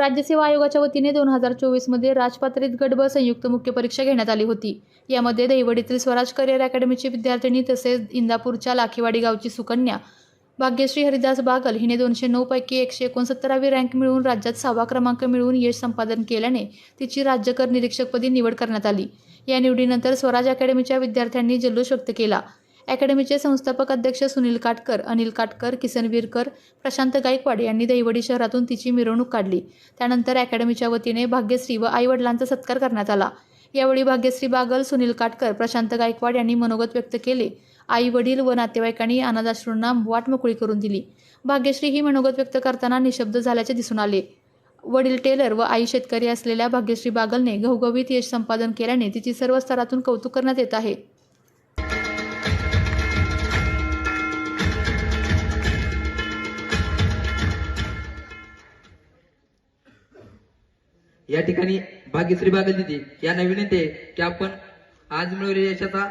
राज्यसेवा आयोगाच्या वतीने दोन हजार चोवीसमध्ये राजपात्रित गट संयुक्त मुख्य परीक्षा घेण्यात आली होती. यामध्ये दहिवडीतील स्वराज करिअर अकॅडमीची विद्यार्थिनी तसेच इंदापूरच्या लाखेवाडी गावची सुकन्या भाग्यश्री हरिदास बागल हिने दोनशे नऊ पैकी एकशे एकोणसत्तरावी रँक मिळवून राज्यात सहावा क्रमांक मिळवून यश संपादन केल्याने तिची राज्यकर निरीक्षकपदी निवड करण्यात आली. या निवडीनंतर स्वराज अकॅडमीच्या विद्यार्थ्यांनी जल्लोष व्यक्त केला. अकॅडमीचे संस्थापक अध्यक्ष सुनील काटकर अनिल काटकर किसनवीरकर प्रशांत गायकवाड यांनी दैवडी शहरातून तिची मिरवणूक काढली. त्यानंतर अकॅडमीच्या वतीने भाग्यश्री व आईवडिलांचा सत्कार करण्यात आला. यावेळी भाग्यश्री बागल सुनील काटकर प्रशांत गायकवाड यांनी मनोगत व्यक्त केले. आई वडील व नातेवाईकांनी अनाथाश्रूंना वाट मोकळी करून दिली. भाग्यश्री ही मनोगत व्यक्त करताना निशब्द झाल्याचे दिसून आले. वडील टेलर व आई शेतकरी असलेल्या भाग्यश्री बागलने घवघवीत यश संपादन केल्याने तिची सर्व स्तरातून कौतुक करण्यात येत आहे. या ठिकाणी भाग्यश्री बागल दिदी यांना विनंती आहे की आपण आज मिळवलेल्या यशाचा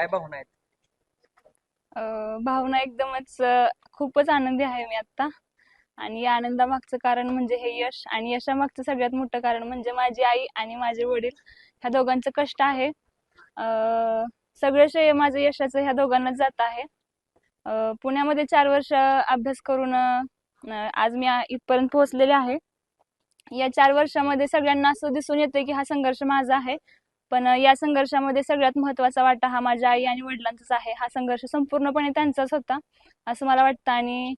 काय भावना आहेत? अं, भावना एकदमच अं, खूपच आनंदी आहे मी आता आणि या आनंदामागचं कारण म्हणजे हे यश. आणि यशामागचं सगळ्यात मोठं कारण म्हणजे माझी आई आणि माझे वडील ह्या दोघांचं कष्ट आहे. अं, सगळं श्रेय माझं यशाचं ह्या दोघांनाच जात आहे. अं, पुण्यामध्ये चार वर्ष अभ्यास करून अं, आज मी आ- इथपर्यंत पोहोचलेले आहे. या चार वर्षामध्ये सगळ्यांना असं दिसून येतं की हा संघर्ष माझा आहे. पण या संघर्षामध्ये सगळ्यात महत्त्वाचा वाटा हा माझ्या आई आणि वडिलांचाच आहे. हा संघर्ष संपूर्णपणे त्यांचाच होता असं मला वाटतं. आणि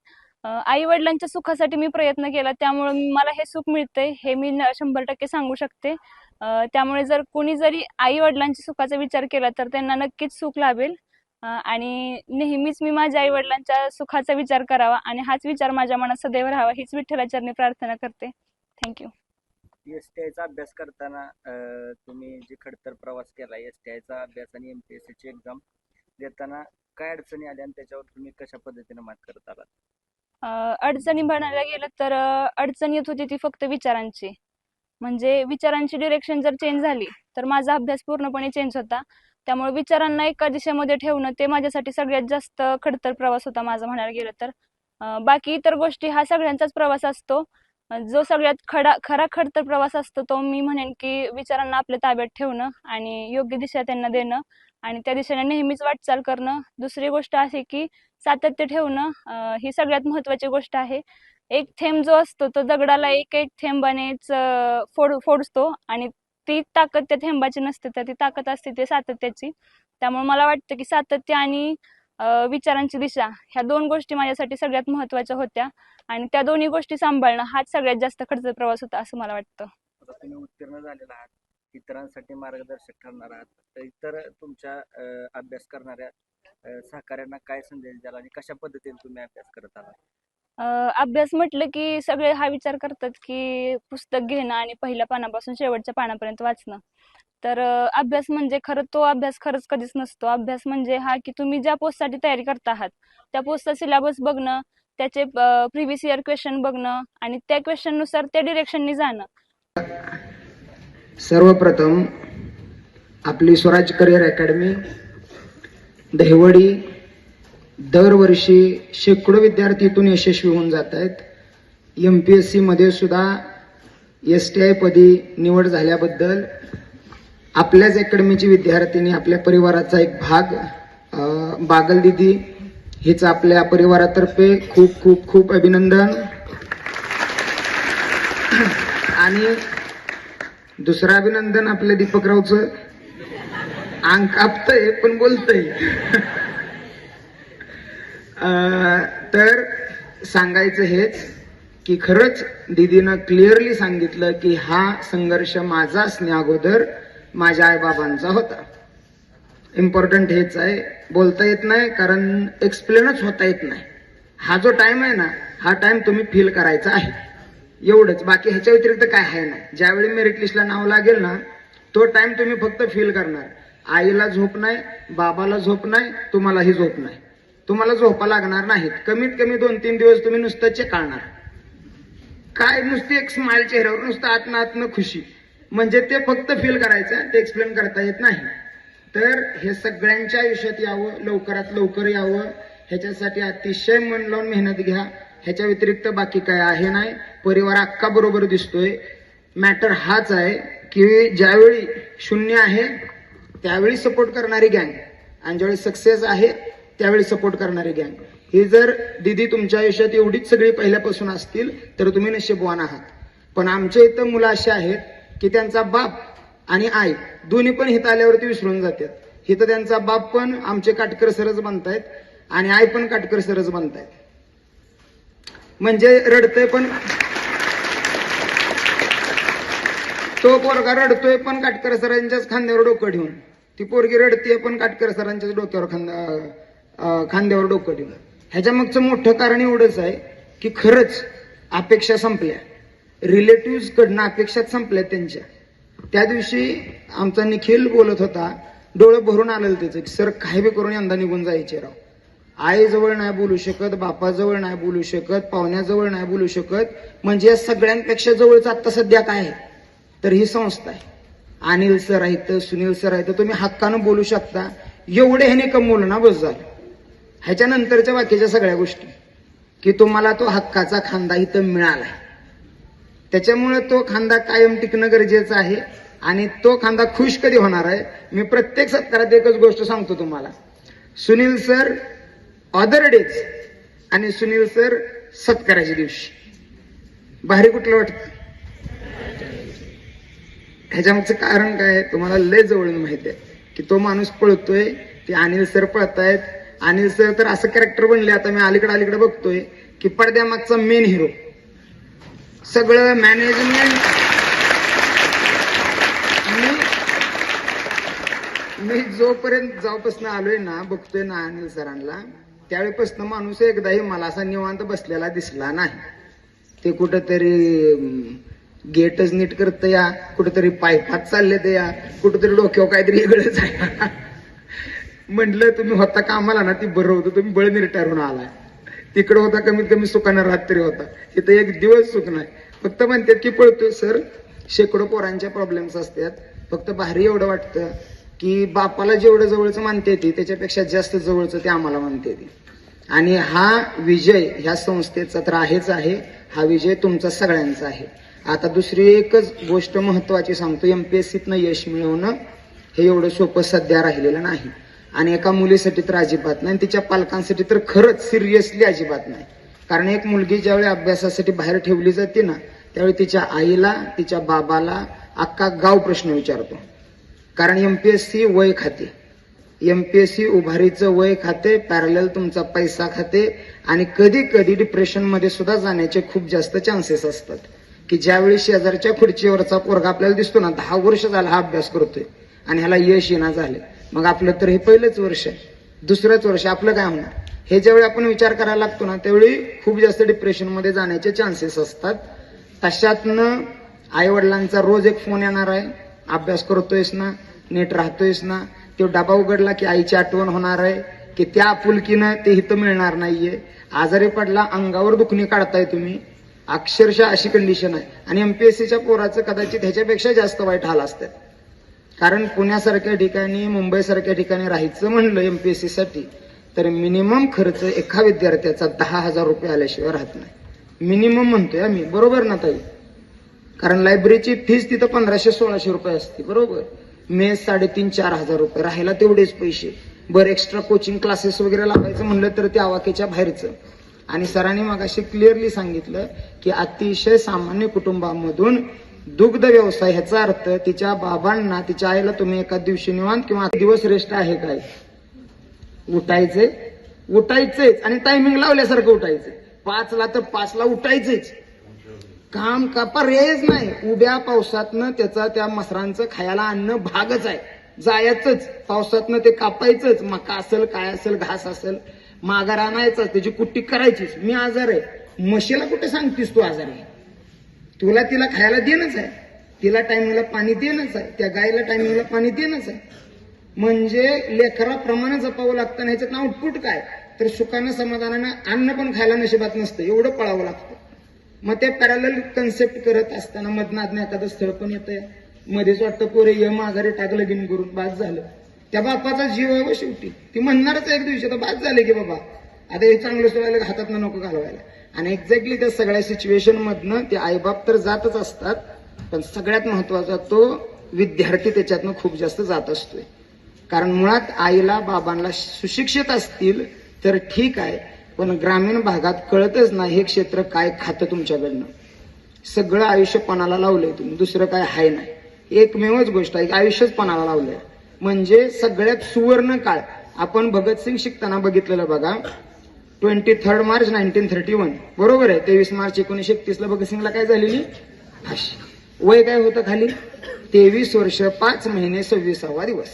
आई वडिलांच्या सुखासाठी मी प्रयत्न केला. त्यामुळे मला हे सुख मिळतंय हे मी न- शंभर टक्के सांगू शकते. त्यामुळे जर कोणी जरी आई वडिलांच्या सुखाचा विचार केला तर त्यांना नक्कीच सुख लाभेल. आणि नेहमीच मी माझ्या आई वडिलांच्या सुखाचा विचार करावा. आणि हाच विचार माझ्या मनात सदैव राहावा. हीच विठ्ठलाचरणी प्रार्थना करते. थँक्यू. एस टी आयचा अभ्यास करताना तुम्ही जे खडतर प्रवास केला एस टी आयचा अभ्यास आणि एम पी एस सीची एक्झाम देताना काय अडचणी आल्या आणि त्याच्यावर तुम्ही कशा पद्धतीने मात करत आलात? अडचणी म्हणायला गेलं तर अडचण येत होती ती फक्त विचारांची. म्हणजे विचारांची डिरेक्शन जर चेंज झाली तर माझा अभ्यास पूर्णपणे चेंज होता. त्यामुळे विचारांना एका दिशेमध्ये ठेवणं ते माझ्यासाठी सगळ्यात जास्त खडतर प्रवास होता माझा म्हणायला गेलं तर. बाकी इतर गोष्टी हा सगळ्यांचाच प्रवास असतो. जो सगळ्यात खडा खरा खडतर प्रवास असतो तो मी म्हणेन की विचारांना आपल्या ताब्यात ठेवणं आणि योग्य दिशा त्यांना देणं आणि त्या दिशेने नेहमीच वाटचाल करणं. दुसरी गोष्ट अशी की सातत्य ठेवणं ही सगळ्यात महत्त्वाची गोष्ट आहे. एक थेंब जो असतो तो दगडाला एक एक थेंबानेच फोड फोडतो आणि ती ताकद त्या थेंबाची नसते तर ती ताकद असते ते सातत्याची. त्यामुळे मला वाटतं की सातत्य आणि विचारांची दिशा. ह्या दोन गोष्टी माझ्यासाठी सगळ्यात महत्त्वाच्या होत्या. आणि त्या दोन्ही गोष्टी सांभाळणं हाच सगळ्यात जास्त खर्च प्रवास होता असं मला वाटतं. तुम्ही उत्तीर्ण झालेला आहात. इतरांसाठी मार्गदर्शक ठरणार आहात. तर इतर तुमच्या अभ्यास करणाऱ्या अं, सहकाऱ्यांना काय संदेश द्याल आणि कशा पद्धतीने तुम्ही अभ्यास करत आहात? अभ्यास म्हटलं की सगळे हा विचार करतात की पुस्तक घेणं आणि पहिल्या पानापासून शेवटच्या पानापर्यंत वाचणं. तर अभ्यास म्हणजे खरं तो अभ्यास खरंच कधीच नसतो. अभ्यास म्हणजे हा की तुम्ही ज्या पोस्टसाठी तयारी करत आहात त्या पोस्टचा सिलेबस बघणं त्याचे प्रिव्हियस इयर क्वेश्चन बघणं आणि त्या क्वेश्चननुसार त्या डिरेक्शननी जाणं. सर्वप्रथम आपली स्वराज करिअर अकॅडमी दहिवडी दरवर्षी शेकडो विद्यार्थी इथून यशस्वी होऊन जात आहेत एम पी एस सीमध्ये सुद्धा एस टी आय पदी निवड झाल्याबद्दल आपल्याच अकॅडमीची विद्यार्थिनी आपल्या परिवाराचा एक भाग बागल दिदी हिचं आपल्या परिवारातर्फे खूप खूप खूप अभिनंदन. आणि दुसरं अभिनंदन आपल्या दीपकरावचं. अंग कापतंय पण बोलतंय. तर सांगायचं हेच की खरंच दीदीनं क्लिअरली सांगितलं की हा संघर्ष माझा असण्या अगोदर. माझ्या आईबाबांचा होता. इम्पॉर्टंट हेच आहे बोलता येत नाही कारण एक्सप्लेनच होता येत नाही. हा जो टाइम आहे ना हा टाइम तुम्ही फील करायचा आहे. एवढंच. बाकी ह्याच्या व्यतिरिक्त काय आहे ना ज्यावेळी मेरिट लिस्टला नाव लागेल ना तो टाइम तुम्ही फक्त फील करणार. आईला झोप नाही बाबाला झोप नाही तुम्हालाही झोप नाही. तुम्हाला झोपा लागणार नाहीत. कमीत कमी दोन तीन दिवस तुम्ही नुसतं चेकाळणार काय नुसती एक स्माईल चेहऱ्यावर नुसतं आतनं आतनं खुशी. म्हणजे ते फक्त फील करायचं ते एक्सप्लेन करता येत नाही. तर हे सगळ्यांच्या आयुष्यात यावं लवकरात लवकर यावं. ह्याच्यासाठी अतिशय मन लावून मेहनत घ्या. ह्याच्या व्यतिरिक्त बाकी काय आहे नाही. परिवार अक्का बरोबर दिसतोय. मॅटर हाच आहे की ज्यावेळी शून्य आहे त्यावेळी सपोर्ट करणारी गँग आणि ज्यावेळी सक्सेस आहे त्यावेळी सपोर्ट करणारी गँग ही जर दिदी तुमच्या आयुष्यात एवढीच सगळी पहिल्यापासून असतील तर तुम्ही नशीबवान आहात. पण आमच्या इथं मुलं अशी आहेत की त्यांचा बाप आणि आई दोन्ही पण हित आल्यावरती विसरून जातात. हिथं त्यांचा बाप पण आमचे काटकर सरच बनतायत आणि आई पण काटकर सरच बनतायत. म्हणजे रडतय पण तो पोरगा रडतोय पण काटकर सरांच्याच खांद्यावर डोकं ठेवून. ती पोरगी रडतीये पण काटकर सरांच्याच डोक्यावर खांदा खांद्यावर डोकं ठेवून. ह्याच्या मागचं मोठं कारण एवढंच आहे की खरंच अपेक्षा संपल्या. रिलेटिव्ह कडनं अपेक्षाच संपल्या त्यांच्या. त्या दिवशी आमचा निखिल बोलत होता डोळं भरून आलेलं त्याचं की सर काय बी करून यंदा निघून जायचे राव. आईजवळ नाही बोलू शकत बापाजवळ नाही बोलू शकत पाहुण्याजवळ नाही बोलू शकत म्हणजे या सगळ्यांपेक्षा जवळच आत्ता सध्या काय आहे? तर ही संस्था आहे. अनिल सर आहेत सुनील सर आहेत तुम्ही हक्कानं बोलू शकता. एवढे ह्याने कमवलं ना बस झालं. ह्याच्यानंतरच्या बाकीच्या सगळ्या गोष्टी की तुम्हाला तो हक्काचा खांदा इथं मिळाला त्याच्यामुळे तो खांदा कायम टिकणं गरजेचं आहे आणि तो खांदा खुश कधी होणार आहे? मी प्रत्येक सत्कारात एकच गोष्ट सांगतो तुम्हाला. सुनील सर अदर डेज आणि सुनील सर सत्काराच्या दिवशी. भारी कुठलं वाटतं? ह्याच्यामागचं कारण काय आहे? तुम्हाला लय जवळून माहिती आहे की तो माणूस पळतोय ते अनिल सर पळतायत. अनिल सर तर असं कॅरेक्टर बनले आता मी अलीकडे अलीकडे बघतोय की पडद्यामागचा मेन हिरो सगळं मॅनेजमेंट मी जोपर्यंत जाऊपासून आलोय ना बघतोय ना अनिल सरांना त्यावेळेपासून माणूस एकदाही मला असा निवांत बसलेला दिसला नाही. ते कुठंतरी गेटच नीट करत या कुठंतरी पायपात चालले ते या कुठंतरी डोक्यावर काहीतरी वेगळंच आहे. म्हटलं तुम्ही होता कामाला ना ती बरं होतं तुम्ही बळ निरटारून आलाय. तिकडे होता कमीत कमी सुखानं रात्री तरी होता. इथं एक दिवस सुख नाही. फक्त म्हणतात की पळतोय सर शेकडो पोरांच्या प्रॉब्लेम्स असतात. फक्त भारी एवढं वाटतं की बापाला जेवढं जवळचं मानते ती त्याच्यापेक्षा जास्त जवळचं ते आम्हाला मानते ती. आणि हा विजय ह्या संस्थेचा तर आहेच आहे. हा विजय तुमचा सगळ्यांचा आहे. आता दुसरी एकच गोष्ट महत्वाची सांगतो. एमपीएससीतनं यश मिळवणं हे एवढं सोपं सध्या राहिलेलं नाही. आणि एका मुलीसाठी तर अजिबात नाही आणि तिच्या पालकांसाठी तर खरंच सिरियसली अजिबात नाही. कारण एक मुलगी ज्यावेळी अभ्यासासाठी बाहेर ठेवली जाते ना त्यावेळी तिच्या आईला तिच्या बाबाला अख्खा गाव प्रश्न विचारतो. कारण एम पी एस सी वय खाते. एम पी एस सी उभारीचं वय खाते पॅरल तुमचा पैसा खाते आणि कधी कधी डिप्रेशनमध्ये सुद्धा जाण्याचे खूप जास्त चान्सेस असतात. की ज्यावेळी शेजारच्या खुर्चीवरचा पोरगा आपल्याला दिसतो ना दहा वर्ष झाला हा अभ्यास करतोय आणि ह्याला यश येणार झाले मग आपलं तर हे पहिलंच वर्ष आहे. दुसरंच वर्ष आपलं काय होणार? हे ज्यावेळी आपण विचार करायला लागतो ना त्यावेळी खूप जास्त डिप्रेशनमध्ये जाण्याचे चान्सेस असतात. तशातनं आईवडिलांचा रोज एक फोन येणार आहे. अभ्यास करतोयस ना नीट राहतोयस ना तो डबा उघडला की आईची आठवण होणार आहे की त्या आपुलकीनं ते हिथं मिळणार नाहीये. आजारी पडला अंगावर दुखणी काढताय तुम्ही. अक्षरशः अशी कंडिशन आहे. आणि एमपीएससीच्या पोराचं कदाचित ह्याच्यापेक्षा जास्त वाईट हाल असतात. कारण पुण्यासारख्या ठिकाणी मुंबईसारख्या ठिकाणी राहायचं म्हणलं एमपीएससी साठी तर मिनिमम खर्च एका विद्यार्थ्याचा दहा हजार रुपये आल्याशिवाय राहत नाही. मिनिमम म्हणतोय आम्ही. बरोबर ना ताई? कारण लायब्ररीची फीस तिथं पंधराशे सोळाशे रुपये असते. बरोबर? मेस साडेतीन चार हजार रुपये. राहायला तेवढेच पैसे. बरं एक्स्ट्रा कोचिंग क्लासेस वगैरे लावायचं म्हणलं तर ते आवाक्याच्या बाहेरचं. आणि सरांनी मगाशी क्लिअरली सांगितलं की अतिशय सामान्य कुटुंबामधून दुग्ध व्यवसाय ह्याचा अर्थ तिच्या बाबांना तिच्या आईला तुम्ही एका दिवशी निवांत किंवा दिवस रेस्ट आहे काय? उठायचे उठायचेच आणि टायमिंग लावल्यासारखं उठायचंय. पाचला तर पाचला उठायचेच काम का पर्यायच नाही. उभ्या पावसातनं त्याचा त्या मसरांचं खायला आणणं भागच आहे. जायचंच. पावसातनं ते कापायचंच. मका असेल काय असेल घास असेल माघार आणायचा त्याची कुट्टी करायचीच. मी आजार आहे. म्हशीला कुठे सांगतीस तू आजार? आहे तुला तिला खायला देणंच आहे. तिला टायमिंगला पाणी देणंच आहे. त्या गायला टायमिंगला पाणी देणंच आहे. म्हणजे लेकराप्रमाणे जपावं लागतं आणि ह्याच्यात आउटपुट काय? तर सुखानं समाधानानं अन्न पण खायला नशिबात नसतं. एवढं पळावं लागतं. मग ते पॅरल कन्सेप्ट करत असताना मधनात एखादं स्थळ पण येतंय. मध्येच वाटतं पोरे ये माघारी टाकलं बिन करून बाद झालं. त्या बापाचा जीव आहे शेवटी. ती म्हणणारच एक दिवशी तर बाद झाले की बाबा. आता हे चांगलं सोडायला हातात नको घालवायला? आणि एक्झॅक्टली त्या सगळ्या सिच्युएशन मधनं ते आईबाप तर जातच असतात पण सगळ्यात महत्त्वाचा तो विद्यार्थी त्याच्यातनं खूप जास्त जात असतोय. कारण मुळात आईला बाबांना सुशिक्षित असतील तर ठीक आहे पण ग्रामीण भागात कळतच नाही हे क्षेत्र काय खातं तुमच्याकडनं. सगळं आयुष्य पणाला लावलंय तुम्ही दुसरं काय हाय नाही. एकमेवच गोष्ट आहे आयुष्यच पणाला लावलंय. म्हणजे सगळ्यात सुवर्ण काळ आपण भगतसिंग शिकताना बघितलेलं बघा twenty third March nineteen thirty one. बरोबर आहे तेवीस मार्च एकोणीसशे एकतीसला भगतसिंगला काय झालेली? फाशी वय काय होतं खाली? तेवीस वर्ष पाच महिने सव्वीसावा दिवस.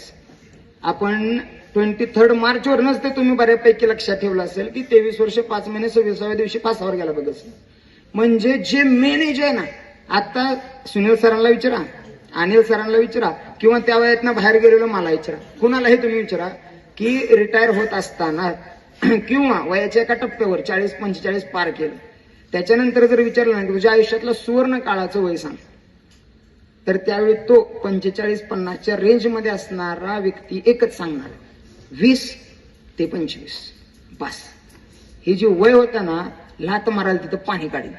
आपण ट्वेंटी थर्ड मार्च वरनच ते तुम्ही बऱ्यापैकी लक्षात ठेवलं असेल की तेवीस वर्ष पाच महिने सव्वीसाव्या दिवशी फासावर गेला भगतसिंग म्हणजे जे मेन एज आहे ना आता सुनील सरांना विचारा अनिल सरांना विचारा किंवा त्या वयातनं बाहेर गेलेलं मला विचारा. कुणालाही तुम्ही विचारा की रिटायर होत असताना किंवा वयाच्या एका टप्प्यावर चाळीस पंचेचाळीस पार केलं. त्याच्यानंतर जर विचारलं ना की तुझ्या आयुष्यातलं सुवर्ण काळाचं वय सांग. तर त्यावेळी तो पंचेचाळीस पन्नासच्या रेंजमध्ये असणारा व्यक्ती एकच सांगणार. वीस ते पंचवीस. बस. हे जे वय होतं ना लात मारायला तिथं पाणी काढेल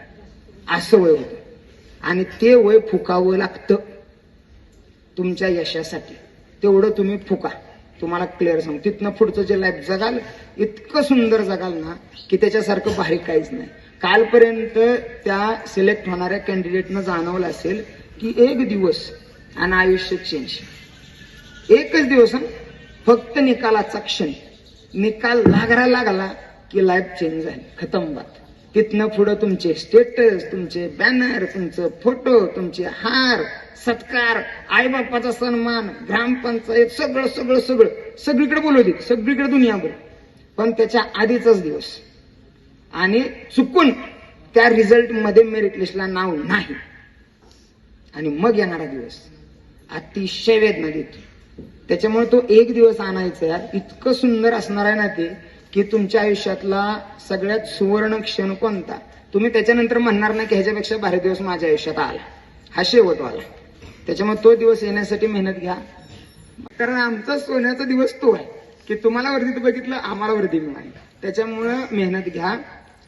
असं वय होतं. आणि ते वय फुकावं लागतं. तुमच्या यशासाठी. तेवढं तुम्ही फुका. तुम्हाला क्लिअर सांग तिथनं पुढचं जे लाईफ जगाल इतकं सुंदर जगाल ना की त्याच्यासारखं भारी काहीच नाही. कालपर्यंत त्या सिलेक्ट होणाऱ्या कॅन्डिडेटनं जाणवलं असेल की एक दिवस आणि आयुष्य चेंज एकच दिवस फक्त निकालाचा क्षण. निकाल लागला लागला की लाईफ चेंज झाली. खतम बात. तिथनं पुढं तुमचे स्टेटस तुमचे बॅनर तुमचं फोटो तुमचे हार सत्कार आईबापाचा सन्मान ग्रामपंचायत सगळं सगळं सगळं. सगळीकडे बोलवली सगळीकडे दुनियाभर. पण त्याच्या आधीचाच दिवस. आणि चुकून त्या रिझल्टमध्ये मेरिट लिस्टला नाव नाही. आणि मग येणारा दिवस. अतिशय वेदना देतो त्याच्यामुळे तो एक दिवस आणायचा यार. इतकं सुंदर असणार आहे ना ते की तुमच्या आयुष्यातला सगळ्यात सुवर्ण क्षण कोणता? तुम्ही त्याच्यानंतर म्हणणार नाही की ह्याच्यापेक्षा भारी दिवस माझ्या आयुष्यात आला. हा शेवट आला त्याच्यामुळे तो दिवस येण्यासाठी मेहनत घ्या. कारण आमचा सोन्याचा दिवस तो आहे की तुम्हाला वर्दीत बघितलं आम्हाला वर्दी मिळाली. त्याच्यामुळं मेहनत घ्या.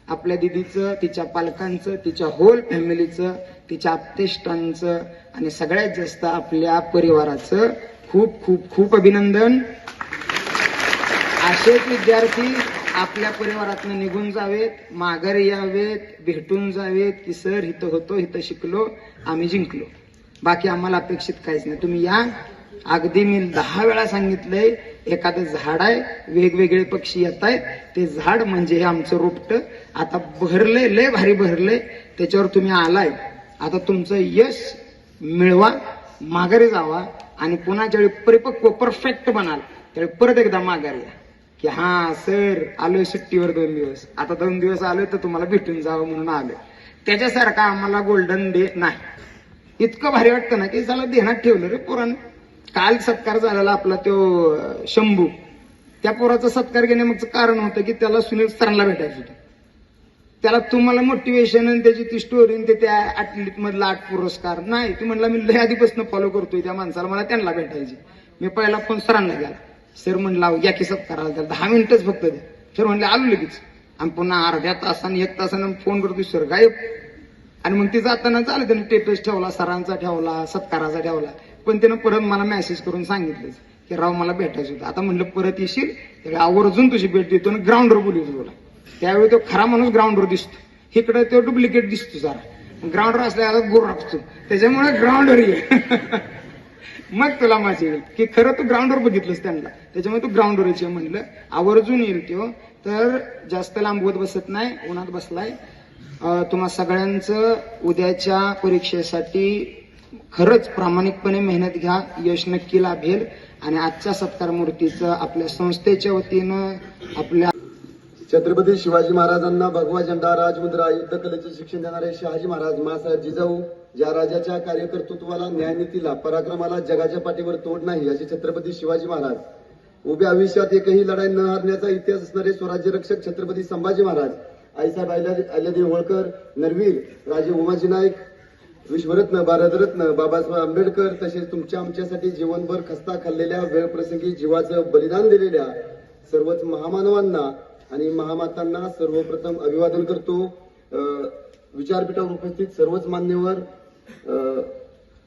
आपल्या दिदीचं तिच्या पालकांचं तिच्या होल फॅमिलीचं तिच्या आप्तेष्टांचं आणि सगळ्यात जास्त आपल्या परिवाराचं खूप खूप खूप अभिनंदन. असेच विद्यार्थी आपल्या परिवारातनं निघून जावेत माघारी यावेत भेटून जावेत की सर इथं होतो इथं शिकलो आम्ही जिंकलो. बाकी आम्हाला अपेक्षित काहीच नाही. तुम्ही या. अगदी मी दहा वेळा सांगितलंय एखादं झाड आहे वेगवेगळे पक्षी येत आहेत. ते झाड म्हणजे हे आमचं रोपट. आता भरले लय भारी भरले त्याच्यावर तुम्ही आलाय. आता तुमचं यश मिळवा माघारी जावा आणि पुन्हा ज्यावेळी परिपक्व परफेक्ट बनाल त्यावेळी परत एकदा माघारी या. की हा सर आलोय सुट्टीवर दोन दिवस. आता दोन दिवस आलोय तर तुम्हाला भेटून जावं म्हणून आलोय. त्याच्यासारखा आम्हाला गोल्डन डे नाही. इतकं भारी वाटतं ना की त्याला ध्यानात ठेवलं रे पोरानं. काल सत्कार झालेला आपला तो शंभू. त्या पोराचा सत्कार घेण्यामागचं कारण होतं की त्याला सुनील सरांना भेटायचं होतं. त्याला तुम्हाला मोटिवेशन आणि त्याची ती स्टोरी आणि ते त्या ऍथलीट मधला आठ पुरस्कार. नाही ती म्हणला मी लय आधीपासून फॉलो करतोय त्या माणसाला मला त्यांना भेटायची मी पहिला फोन सरांना गेला सर म्हणला या की सत्काराला त्याला दहा मिनिटच फक्त द्या सर म्हणले आलो लगेच. आणि पुन्हा अर्ध्या तासाने एक तासानं फोन करतोय सर गायब. आणि मग ते जाताना चाललं त्यांनी टेटस ठेवला सरांचा ठेवला सत्काराचा ठेवला. पण त्यानं परत मला मेसेज करून सांगितलं की राव मला भेटायचं होतं. आता म्हणलं परत येशील आवर्जून तुझी भेट देतो आणि ग्राउंडवर बोलू तुला. त्यावेळी तो खरा माणूस ग्राउंडवर दिसतो. इकडे तो डुप्लिकेट दिसतो जरा ग्राउंडवर असल्याला गोर असतो त्याच्यामुळे ग्राउंडवर ये. मग तुला माझी येईल. की खरं तू ग्राउंडवर बघितलंस त्यांना. त्याच्यामुळे तू ग्राउंडवर यायचे म्हणलं. आवर्जून येईल तो. तर जास्त लांबवत बसत नाही उन्हात बसलाय. तुम्हा सगळ्यांचं उद्याच्या परीक्षेसाठी खरंच प्रामाणिकपणे मेहनत घ्या यश नक्की लाभेल. आणि आजच्या सत्कार मूर्तीचं आपल्या संस्थेच्या वतीनं आपल्या छत्रपती शिवाजी महाराजांना भगवा झेंडा राजमुद्रा युद्ध कलेचे शिक्षण देणारे शहाजी महाराज मासाहेब जिजाऊ ज्या राजाच्या कार्यकर्तृत्वाला न्यायनीतीला पराक्रमाला जगाच्या पाठीवर तोड नाही असे छत्रपती शिवाजी महाराज. उभ्या आयुष्यात एकही लढाई न हरण्याचा इतिहास असणारे स्वराज्य रक्षक छत्रपती संभाजी महाराज. आईसाहेब अहिल्यादेवी होळकर नरवीर राजे उमाजी नाईक विश्वरत्न भारतरत्न बाबासाहेब आंबेडकर तसेच तुमच्या आमच्यासाठी जीवनभर खस्ता खाल्लेल्या वेळप्रसंगी जीवाचं बलिदान दिलेल्या सर्वच महामानवांना आणि महामातांना सर्वप्रथम अभिवादन करतो. विचारपीठावर उपस्थित सर्वच मान्यवर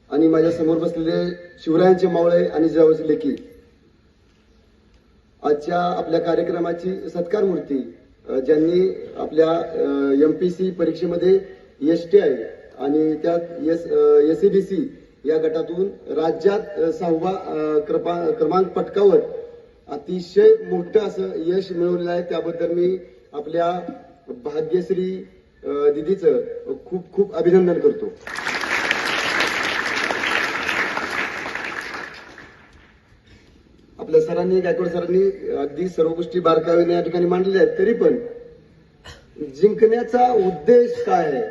आणि माझ्यासमोर बसलेले शिवरायांचे मावळे आणि जिजाऊचे लेखी आजच्या आपल्या कार्यक्रमाची सत्कार मूर्ती ज्यांनी आपल्या एमपीसी परीक्षेमध्ये एस टी आय आणि त्यात एस एसीबीसी या गटातून राज्यात सहावा क्रमांक पटकावत अतिशय मोठं असं यश मिळवलेलं आहे. त्याबद्दल मी आपल्या भाग्यश्री दिदीचं खूप खूप अभिनंदन करतो. सरांनी गायकवाड सरांनी अगदी सर्व गोष्टी बारकाईने या ठिकाणी मांडलेल्या आहेत. तरी पण जिंकण्याचा उद्देश काय आहे?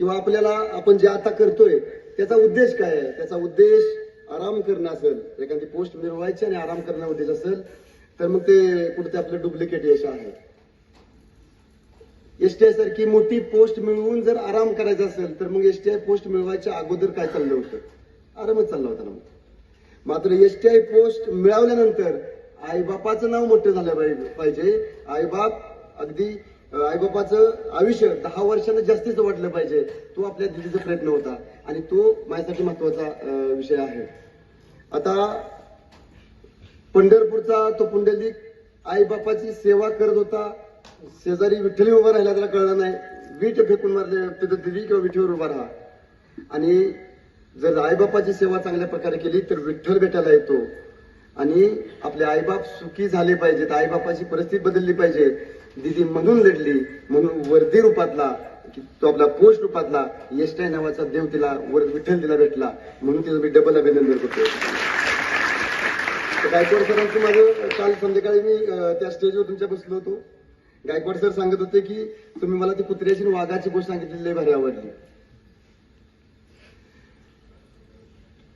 किंवा आपल्याला आपण जे आता करतोय त्याचा उद्देश काय आहे? त्याचा उद्देश आराम करणं असेल एखादी पोस्ट मिळवायची आणि आराम करणं उद्देश असेल तर मग ते कुठे आपलं डुप्लिकेट यश आहे. एसटीआय सारखी मोठी पोस्ट मिळवून जर आराम करायचा असेल तर मग एसटीआय पोस्ट मिळवायच्या अगोदर काय चाललं होतं? आरामच चालला होता ना मग. मात्र एश टी आय पोस्ट मिळवल्यानंतर आईबापाचं नाव मोठं झालं पाहिजे- पाहिजे. आईबाप अगदी आईबापाचं आयुष्य दहा वर्षांना जास्तीच वाटलं पाहिजे. तो आपल्या दिदीचा प्रयत्न होता. आणि तो माझ्यासाठी महत्त्वाचा विषय आहे. आता पंढरपूरचा तो पुंडलिक आईबापाची सेवा करत होता. शेजारी विठ्ठली उभा राहिला त्याला कळलं नाही. वीट फेकून मारले तिथं दिदी किंवा विठीवर उभा राहा. आणि जर आईबापाची सेवा चांगल्या प्रकारे केली तर विठ्ठल भेटायला येतो. आणि आपले आईबाप सुखी झाले पाहिजेत आईबापाची परिस्थिती बदलली पाहिजे. दिदी म्हणून लढली म्हणून वर्दी रूपातला तो आपला पोस्ट रूपातला येष्टाय नावाचा देव तिला वर विठ्ठल तिला भेटला. म्हणून तिला मी डबल अभिनंदन करतो. तर गायकवाड सरांचं माझं काल संध्याकाळी मी त्या स्टेजवर तुमच्या बसलो होतो. गायकवाड सर सांगत होते की तुम्ही मला ती कुत्र्याची वाघाची गोष्ट सांगितलेली भारी आवडली.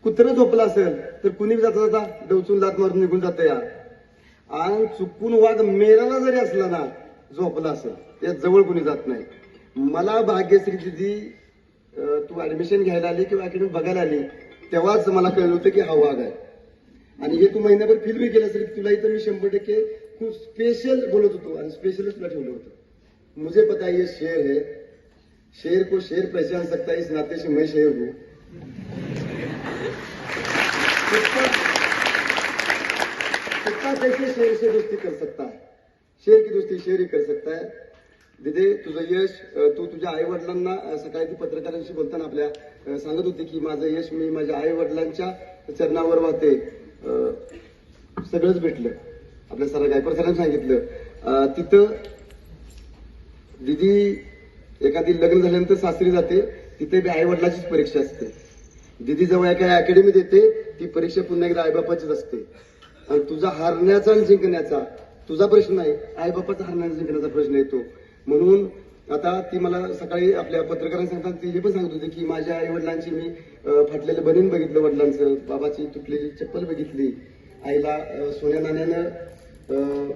कुत्रं झोपलं असेल तर कुणी जाता जाता डवचून लात मारून निघून जातं या. आणि चुकून वाघ मेराला जरी असला ना झोपला असेल या जवळ कुणी जात नाही. मला भाग्यश्री दिदी तू ऍडमिशन घ्यायला आली किंवा अकॅडमी बघायला आली तेव्हाच मला कळलं होतं की हा वाघ आहे. आणि हे तू महिन्याभर फील बी केलं असेल तुला इथं मी शंभर टक्के खूप स्पेशल बोलत होतो आणि स्पेशलच तुला ठेवलं होतं. मुझे पता है ये शेर है. शेर को शेर पहचान सकता है इस नाते से मैं शेर हूँ. सत्ता कुत्ता कैसे शेर से दोस्ती कर सकता है शेर की दोस्ती शेर ही कर सकता है दिदे तुझं यश तू तुझ्या आई वडिलांना सकाळी ती पत्रकारांशी बोलताना आपल्या सांगत होती की माझं यश मी माझ्या आई वडिलांच्या चरणावर वाहते. सगळंच भेटलं. आपल्या सर गायकवाड सरांनी सांगितलं. तिथं दिदी एखादी लग्न झाल्यानंतर सासरी जाते. तिथे बी आई वडिलाचीच परीक्षा असते. दिदी जवळ एका अकॅडमी येते ती परीक्षा पुन्हा एकदा आईबापाचीच असते. आणि तुझा हारण्याचा आणि जिंकण्याचा तुझा प्रश्न नाही आईबापाचा हारण्याचा जिंकण्याचा प्रश्न येतो म्हणून आता ती मला सकाळी आपल्या पत्रकारांनी सांगतात ती हे पण सांगत होती की माझ्या आई वडिलांची मी फाटलेलं बनीन बघितलं वडिलांचं. बाबाची तुटलेली चप्पल बघितली. आईला सोन्या नाण्यानं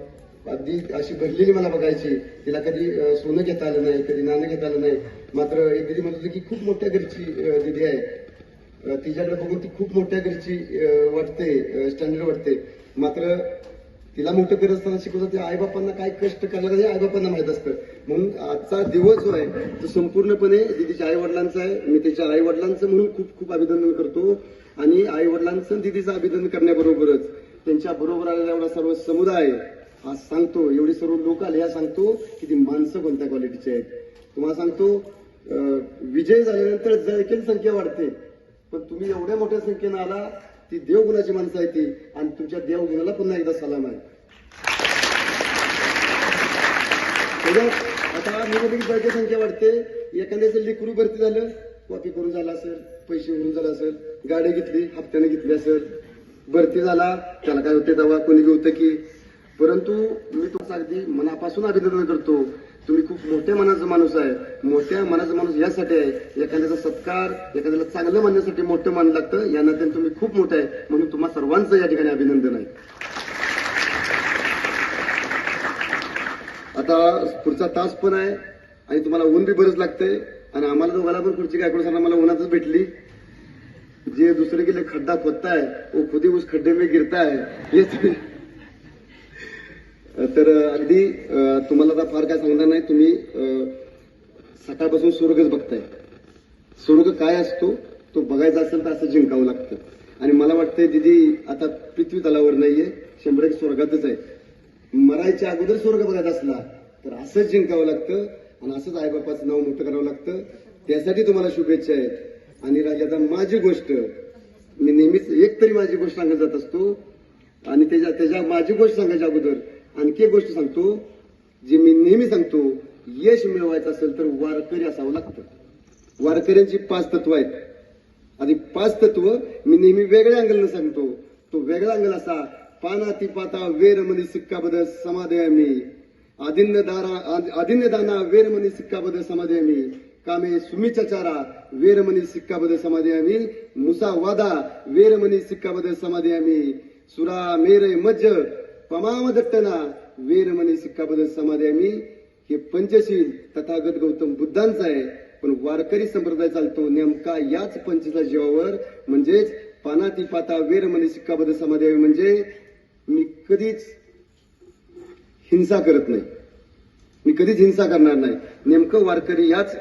अगदी अशी भरलेली मला बघायची. तिला कधी सोनं घेता आलं नाही कधी नाणं घेता आलं नाही. मात्र एक दिदी म्हणत होती की खूप मोठ्या घरची दिदी आहे. तिच्याकडे बघून ती खूप मोठ्या घरची वाटते स्टँडर्ड वाटते. मात्र तिला मोठं करत असताना शिकवतात ते आईबापांना काय कष्ट करायला हे आईबापांना माहीत असतं. म्हणून आजचा दिवस जो आहे तो संपूर्णपणे दिदीच्या आई वडिलांचा आहे. मी तिच्या आई वडिलांचं म्हणून खूप खूप अभिनंदन करतो. आणि आई वडिलांचं दिदीचं अभिनंदन करण्याबरोबरच त्यांच्या बरोबर आलेला एवढा सर्व समुदाय हा सांगतो. एवढी सर्व लोक आले या सांगतो की ती माणसं कोणत्या क्वालिटीची आहेत. तुम्हाला सांगतो विजय झाल्यानंतर देखील संख्या वाढते. पण तुम्ही एवढ्या मोठ्या संख्येनं आला ती देवगुणाची माणसं आहे ती आणि तुमच्या देवगुणाला पुन्हा एकदा सलाम आहे. आता मी संख्या वाढते. एखाद्याचं लिकरू भरती झालं कॉपी करून झालं असेल पैसे भरून झालं असेल गाडी घेतली हप्त्याने घेतली असेल भरती झाला त्याला काय होते दवा कोणी होतं की परंतु मी तुमचं अगदी मनापासून अभिनंदन करतो. तुम्ही खूप मोठ्या मनाचा माणूस आहे. मोठ्या मनाचा माणूस यासाठी आहे. एखाद्याचा सत्कार एखाद्याला चांगलं म्हणण्यासाठी मोठं मान लागतं. या नात्याने तुम्ही खूप मोठं आहे. म्हणून तुम्हा सर्वांचं या ठिकाणी अभिनंदन आहे. आता पुढचा तास पण आहे आणि तुम्हाला ऊन बी बरंच लागतंय. आणि आम्हाला दोघाला पण पुढची काय करून मला उन्हातच भेटली. जे दुसरे गेले खड्डा खोदताय वो खुदी उस खड्डे में गिरता है हे तुम्ही तर अगदी तुम्हाला आता फार काय सांगणार नाही. तुम्ही सकाळपासून स्वर्गच बघताय. स्वर्ग काय असतो तो बघायचा असेल तर असं जिंकावं लागतं. आणि मला वाटतंय दिदी आता पृथ्वी तलावर नाहीये शंभर एक स्वर्गातच आहे. मरायच्या अगोदर स्वर्ग बघायचा असला तर असंच जिंकावं लागतं आणि असंच आईबापाचं नाव मोठं करावं लागतं. त्यासाठी तुम्हाला शुभेच्छा आहेत. आणि राहिली आता माझी गोष्ट मी नेहमीच एक तरी माझी गोष्ट सांगत जात असतो. आणि त्याच्या त्याच्या माझी गोष्ट सांगायच्या अगोदर आणखी एक गोष्ट सांगतो जी मी नेहमी सांगतो यश मिळवायचं असेल तर वारकरी असावं लागतं. वारकऱ्यांची पाच तत्व आहेत. आणि पाच तत्व मी नेहमी वेगळ्या अँगलनं सांगतो. तो वेगळा अँगल असा पानाती पाता वेरमणी सिक्काबद समाधयामी. आदिन्य दारा आदिन्य दाना वेरमणी सिक्काबद समाधयामी. कामे सुमिचाचारा वेरमणी सिक्काबद समाधयामी. मुसा वादा वेरमणी सिक्काबद समाधयामी. सुरा मेरे मज्ज पमाम दट्टना सिक्काबद्दल समाध्यामी हे पंचशील तथागत गौतम बुद्धांचा आहे. पण वारकरी संप्रदाय चालतो नेमका याच पंचीचा जीवावर म्हणजेच पानाती पाता वीरमणी सिक्काबद्दल समाधी म्हणजे मी कधीच हिंसा करत नाही. मी कधीच हिंसा करणार नाही. नेमकं वारकरी याच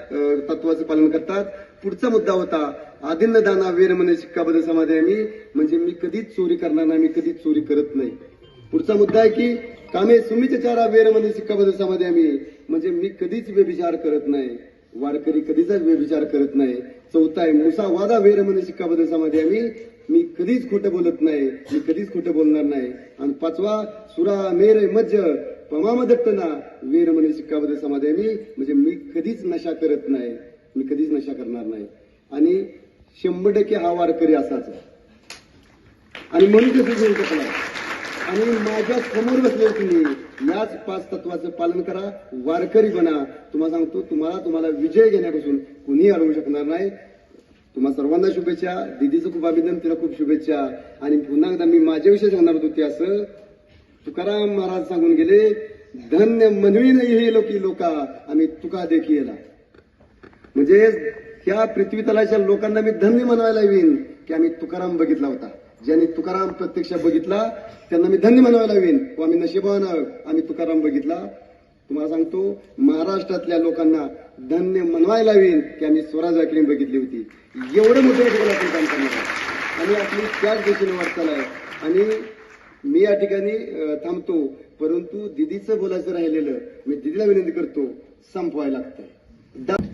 तत्वाचं पालन करतात. पुढचा मुद्दा होता आदिन्य दाना वीरमने सिक्काबद्दल समाधी मी. म्हणजे मी कधीच चोरी करणार नाही मी कधीच चोरी करत नाही. पुढचा मुद्दा आहे की कामे सुमित चारा वेरमध्ये सिक्काबद्ध समाधी आम्ही म्हणजे मी कधीच व्यभिचार करत नाही. वारकरी कधीचाच व्यभिचार करत नाही. चौथा आहे मुसा वादा वेरमध्ये सिक्काबद्ध समाधी आम्ही मी कधीच खोटं बोलत नाही. मी कधीच खोटं बोलणार नाही. आणि पाचवा सुरा मेर मज्ज पमामदत्तना दत्तना वीर आम्ही म्हणजे मी कधीच नशा करत नाही. मी कधीच नशा करणार नाही. आणि शंभर टक्के हा वारकरी असाच. आणि म्हणून कसं आणि माझ्यासमोर बसले तुम्ही याच पाच तत्वाचं पालन करा वारकरी बना. तुम्हाला सांगतो तुम्हाला तुम्हाला विजय घेण्यापासून कुणीही अडवू शकणार नाही. तुम्हा सर्वांना शुभेच्छा. दिदीचं खूप अभिनंदन तिला खूप शुभेच्छा. आणि पुन्हा एकदा मी माझ्याविषयी सांगणार होतो ते असं. तुकाराम महाराज सांगून गेले धन्य मनवी नाही हे लोकी लोका आणि तुका देखी येला म्हणजे ह्या पृथ्वी तलाच्या लोकांना मी धन्य म्हणायला येईन की आम्ही तुकाराम बघितला होता. ज्यांनी तुकाराम प्रत्यक्ष बघितला त्यांना मी धन्य म्हणायला लागेन. व आम्ही नशिबान आम्ही तुकाराम बघितला. तुम्हाला सांगतो महाराष्ट्रातल्या लोकांना धन्य मनवायला येईन की आम्ही स्वराज अकॅडमी बघितली होती. एवढं मोठं ठिकाणी आपण काम करणार आणि आपली त्याच दिशेने वाटचाल आहे. आणि मी या ठिकाणी थांबतो परंतु दिदीचं बोलायचं राहिलेलं मी दिदीला विनंती करतो संपवायला लागतं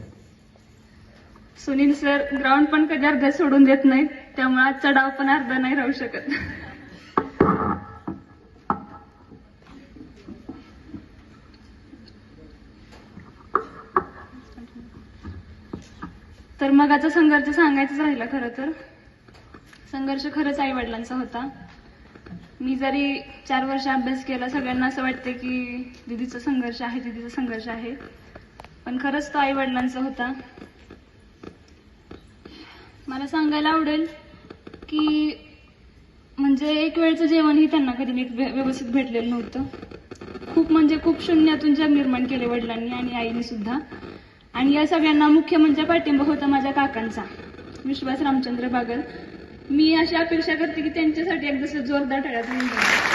सुनील सर ग्राउंड पण कधी अर्धा सोडून देत नाहीत त्यामुळे आजचा डाव पण अर्धा नाही राहू शकत. तर मगाचा संघर्ष सांगायचंच राहिला खरं तर. संघर्ष खरंच आई वडिलांचा होता. मी जरी चार वर्ष अभ्यास केला सगळ्यांना असं वाटते की दिदीचा संघर्ष आहे दिदीचा संघर्ष आहे. पण खरंच तो आई वडिलांचा होता. मला सांगायला आवडेल की म्हणजे एक वेळचं जेवणही त्यांना कधी नीट व्य- व्यवस्थित भेटलेलं नव्हतं. खूप म्हणजे खूप शून्यातून जग निर्माण केले वडिलांनी आणि आईने सुद्धा. आणि या सगळ्यांना मुख्य म्हणजे पाठिंबा होता माझ्या काकांचा विश्वास रामचंद्र बागल. मी अशी अपेक्षा करते की त्यांच्यासाठी एक जसं जोरदार टाळ्यात होऊन जाईल.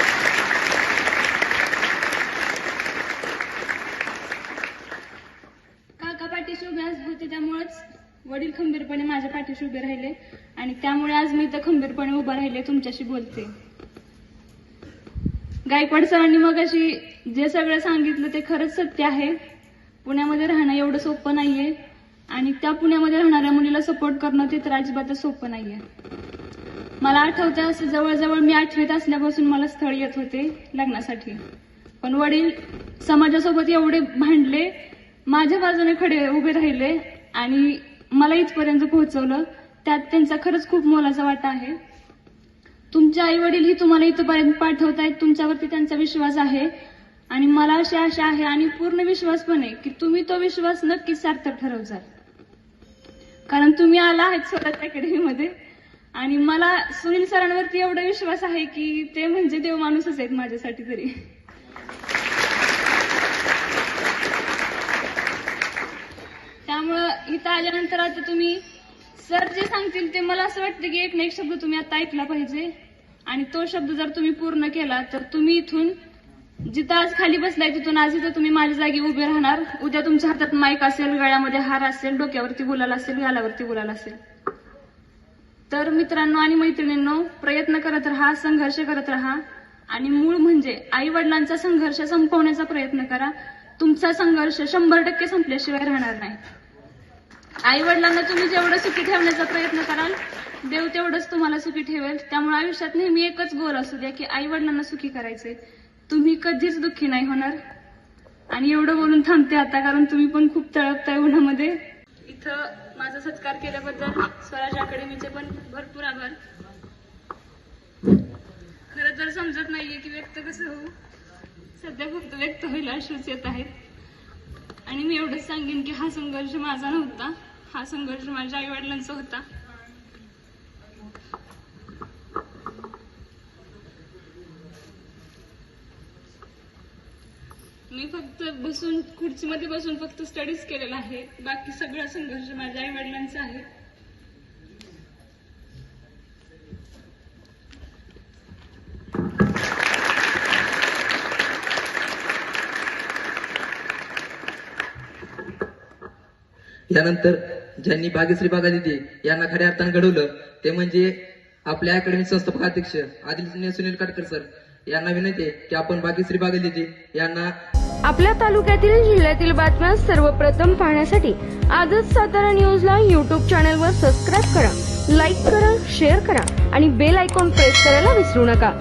काका पाठीशी उभे आज होते त्यामुळेच वडील खंबीरपणे माझ्या पाठीशी उभे राहिले आणि त्यामुळे आज मी इथं खंबीरपणे उभा राहिले तुमच्याशी बोलते. गायकवाड सरांनी मग अशी जे सगळं सांगितलं ते खरंच सत्य आहे. पुण्यामध्ये राहणं एवढं सोपं नाहीये आणि त्या पुण्यामध्ये राहणाऱ्या मुलीला सपोर्ट करणं ते तर अजिबातच सोपं नाहीये. मला आठवतं असं जवळजवळ मी आठवीत असल्यापासून मला स्थळ येत होते लग्नासाठी. पण वडील समाजासोबत एवढे भांडले माझ्या बाजूने खडे उभे राहिले आणि मला इथपर्यंत पोहोचवलं. त्यात त्यांचा खरंच खूप मोलाचा वाटा आहे. तुमचे आई वडीलही तुम्हाला इथपर्यंत पाठवतायत. तुमच्यावरती त्यांचा विश्वास आहे. आणि मला अशी आशा आहे आणि पूर्ण विश्वास पण आहे की तुम्ही तो विश्वास नक्कीच सार्थक ठरवचाल कारण तुम्ही आला आहेत स्वराज अकॅडमीमध्ये. आणि मला सुनील सरांवरती एवढा विश्वास आहे की ते म्हणजे देव माणूसच आहेत माझ्यासाठी तरी. त्यामुळं इथं आल्यानंतर आता तुम्ही सर जे सांगतील ते मला असं वाटतं की एक ना एक शब्द तुम्ही आता ऐकला पाहिजे. आणि तो शब्द जर तुम्ही पूर्ण केला तर तुम्ही इथून जिथं आज खाली बसलाय तिथून आज इथं तुम्ही माझ्या जागी उभे राहणार. उद्या तुमच्या हातात माईक असेल गळ्यामध्ये हार असेल डोक्यावरती गुलाल असेल गालावरती गुलाल असेल. तर मित्रांनो आणि मैत्रिणींनो प्रयत्न करत राहा संघर्ष करत राहा. आणि मूळ म्हणजे आई वडिलांचा संघर्ष संपवण्याचा प्रयत्न करा. तुमचा संघर्ष शंभर टक्के संपल्याशिवाय राहणार नाही. आई वडिलांना तुम्ही जेवढं सुखी ठेवण्याचा प्रयत्न कराल देव तेवढंच तुम्हाला सुखी ठेवेल. त्यामुळे आयुष्यात नेहमी एकच गोल असू द्या की आई वडिलांना सुखी करायचंय तुम्ही कधीच दुःखी नाही होणार. आणि एवढं बोलून थांबते आता कारण तुम्ही पण खूप तळपताय उन्हामध्ये. इथं माझा सत्कार केल्याबद्दल स्वराज अकॅडमीचे पण भरपूर आभार. खरं तर समजत नाहीये की व्यक्त कसं होऊ. सध्या खूप व्यक्त व्हायला अश्रूच येत आहेत. आणि मी एवढंच सांगेन की हा संघर्ष माझा नव्हता. हा संघर्ष माझ्या आई वडिलांचा होता. मी फक्त बसून खुर्चीमध्ये बसून फक्त स्टडीज केलेला आहे. बाकी सगळा संघर्ष माझ्या आई वडिलांचा आहे. त्यानंतर ज्यांनी भाग्यश्री बागा दिदी यांना खऱ्या अर्थानं घडवलं ते म्हणजे आपल्या अकॅडमी संस्थापक अध्यक्ष आदिल सुनील काटकर सर. यांना विनंती आहे की आपण भाग्यश्री बागा दिदी यांना आपल्या तालुक्यातील जिल्ह्यातील बातम्या सर्वप्रथम पाहण्यासाठी आजच सातारा न्यूजला यूट्यूब चॅनलवर सबस्क्राईब करा लाईक करा शेअर करा आणि बेल आयकॉन प्रेस करायला विसरू नका.